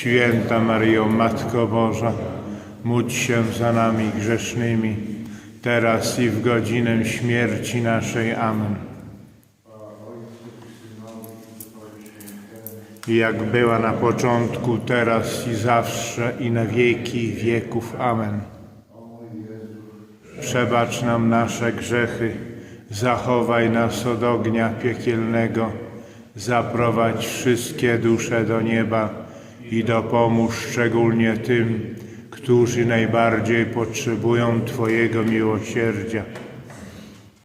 Święta Maryjo, Matko Boża, módl się za nami grzesznymi, teraz i w godzinę śmierci naszej. Amen. jak była na początku, teraz i zawsze, i na wieki wieków. Amen. Przebacz nam nasze grzechy, zachowaj nas od ognia piekielnego, zaprowadź wszystkie dusze do nieba i dopomóż szczególnie tym, którzy najbardziej potrzebują Twojego miłosierdzia.